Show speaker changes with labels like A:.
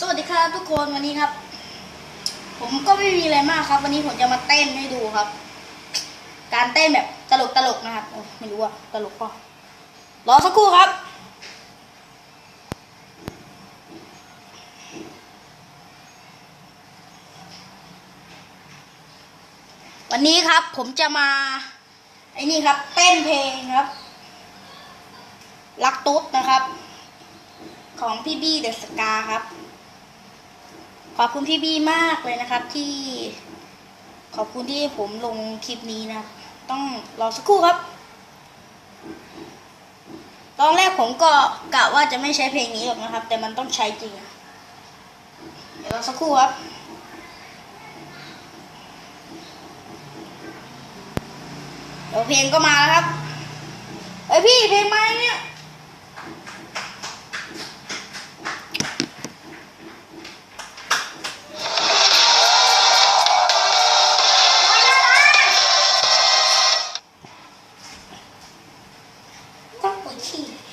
A: สวัสดีครับทุกคนวันนี้ครับ ผมก็ไม่มีอะไรมากครับ วันนี้ผมจะมาเต้นให้ดูครับ การเต้นแบบตลกตลกนะครับไม่รู้อะตลกเปล่ารอสักครู่ครับวันนี้ครับผมจะมา ไอ้นี่ครับ เต้นเพลงครับรักตุ๊ดนะครับ ของพี่บี้เดอะสกาครับ ขอบคุณพี่บี้มากเลยนะครับ ที่ขอบคุณที่ผมลงคลิปนี้นะต้องรอสักครู่ครับ ตอนแรกผมก็กะว่าจะไม่ใช้เพลงนี้หรอกนะครับ แต่มันต้องใช้จริง เดี๋ยวรอสักครู่ครับเดี๋ยวเพลงก็มาแล้วครับ เอ้ยพี่เพลงมาเนี่ย aqui.